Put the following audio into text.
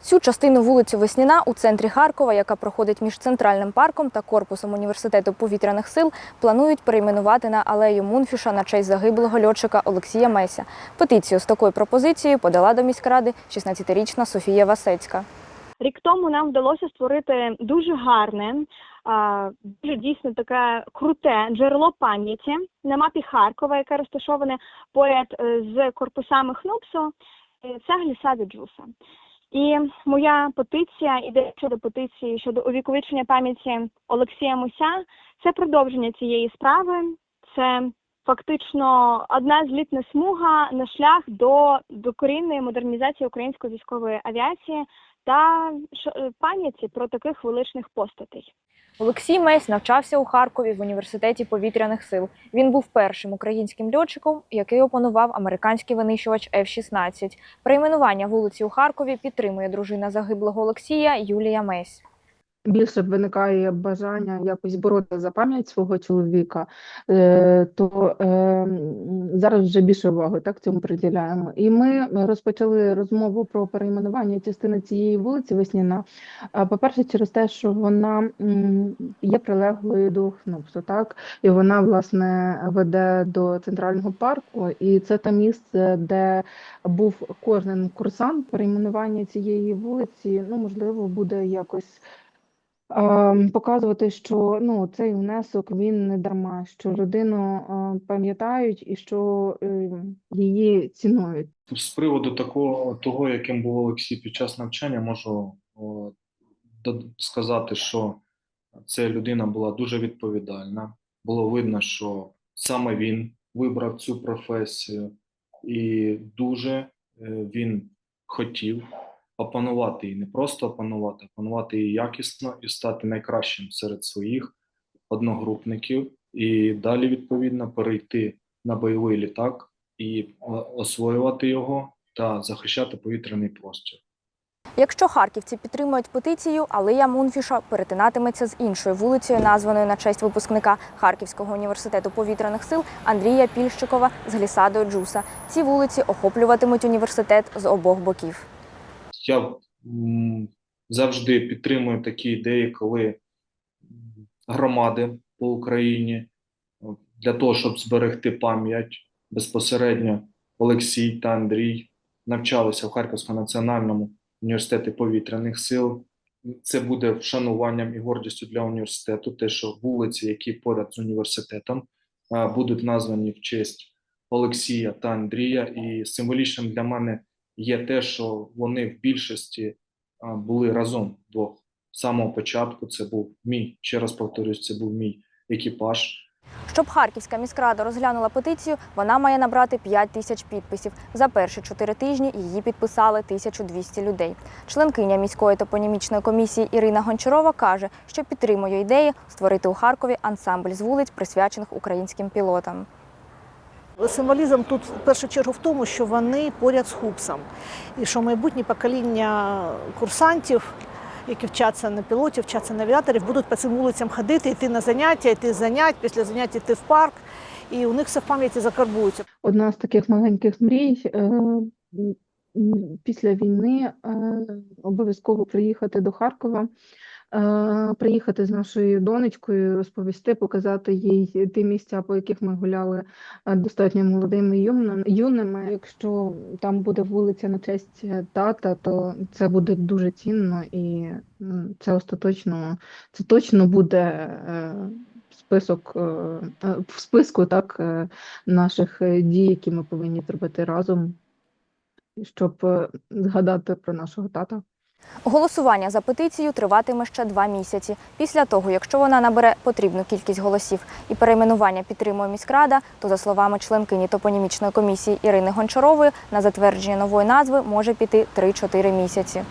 Цю частину вулиці Весняна у центрі Харкова, яка проходить між центральним парком та корпусом університету повітряних сил, планують перейменувати на алею Мунфіша на честь загиблого льотчика Олексія Меся. Петицію з такою пропозицією подала до міськради 16-річна Софія Васецька. Рік тому нам вдалося створити дуже гарне, дуже дійсно таке круте джерело пам'яті на мапі Харкова, яке розташоване поряд е, з корпусами ХНУПСу. Е, Це глісади Джуса. І моя петиція, іде щодо петиції щодо увіковічення пам'яті Олексія Муся, це продовження цієї справи. Це фактично одна злітна смуга на шлях до докорінної модернізації української військової авіації та пам'яті про таких величних постатей. Олексій Месь навчався у Харкові в університеті повітряних сил. Він був першим українським льотчиком, який опанував американський винищувач F-16. Перейменування вулиці у Харкові підтримує дружина загиблого Олексія Юлія Месь. Більше виникає бажання якось боротися за пам'ять свого чоловіка, е, то е, зараз вже більше уваги так цьому приділяємо. І ми розпочали розмову про перейменування частини цієї вулиці Весняна. По-перше, через те, що вона є прилеглою до ХНУПСу, так і вона власне веде до центрального парку, і це те місце, де був кожен курсант перейменування цієї вулиці. Ну можливо, буде якось показувати, що ну, цей внесок він не дарма, що людину пам'ятають і що е, її цінують. З приводу такого того, яким був Олексій під час навчання, можу о, сказати, що ця людина була дуже відповідальна. Було видно, що саме він вибрав цю професію, і дуже е, він хотів опанувати її, не просто опанувати, опанувати її якісно і стати найкращим серед своїх одногрупників, і далі відповідно перейти на бойовий літак і освоювати його та захищати повітряний простір. Якщо харківці підтримують петицію, алея Мунфіша перетинатиметься з іншою вулицею, названою на честь випускника Харківського університету повітряних сил Андрія Пільщикова з глісадою Джуса. Ці вулиці охоплюватимуть університет з обох боків. Я завжди підтримую такі ідеї, коли громади по Україні для того, щоб зберегти пам'ять безпосередньо Олексій та Андрій навчалися в Харківському національному університеті повітряних сил. Це буде вшануванням і гордістю для університету, те, що вулиці, які поряд з університетом, будуть названі в честь Олексія та Андрія. І символічним для мене є те, що вони в більшості були разом двох. З самого початку це був мій, ще раз повторюсь, це був мій екіпаж. Щоб Харківська міськрада розглянула петицію, вона має набрати 5 тисяч підписів. За перші чотири тижні її підписали 1200 людей. Членкиня міської топонімічної комісії Ірина Гончарова каже, що підтримує ідею створити у Харкові ансамбль з вулиць, присвячених українським пілотам. Символізм тут в першу чергу в тому, що вони поряд з хупсом, і що майбутнє покоління курсантів, які вчаться на пілотів, вчаться на авіаторів, будуть по цим вулицям ходити, йти на заняття, йти занять, після занять йти в парк, і у них все в пам'яті закарбується. Одна з таких маленьких мрій е, після війни е, обов'язково приїхати до Харкова, приїхати з нашою донечкою, розповісти, показати їй ті місця, по яких ми гуляли е, достатньо молодими юними-. Якщо там буде вулиця на честь е, тата, то це буде дуже цінно і це остаточно, це точно буде е, список е, е, в списку так. е, наших е, дій, які ми повинні зробити разом, щоб е, згадати про нашого тата. Голосування за петицію триватиме ще два місяці. Після того, якщо вона набере потрібну кількість голосів і перейменування підтримує міськрада, то за словами членкині топонімічної комісії Ірини Гончарової, на затвердження нової назви може піти 3-4 місяці.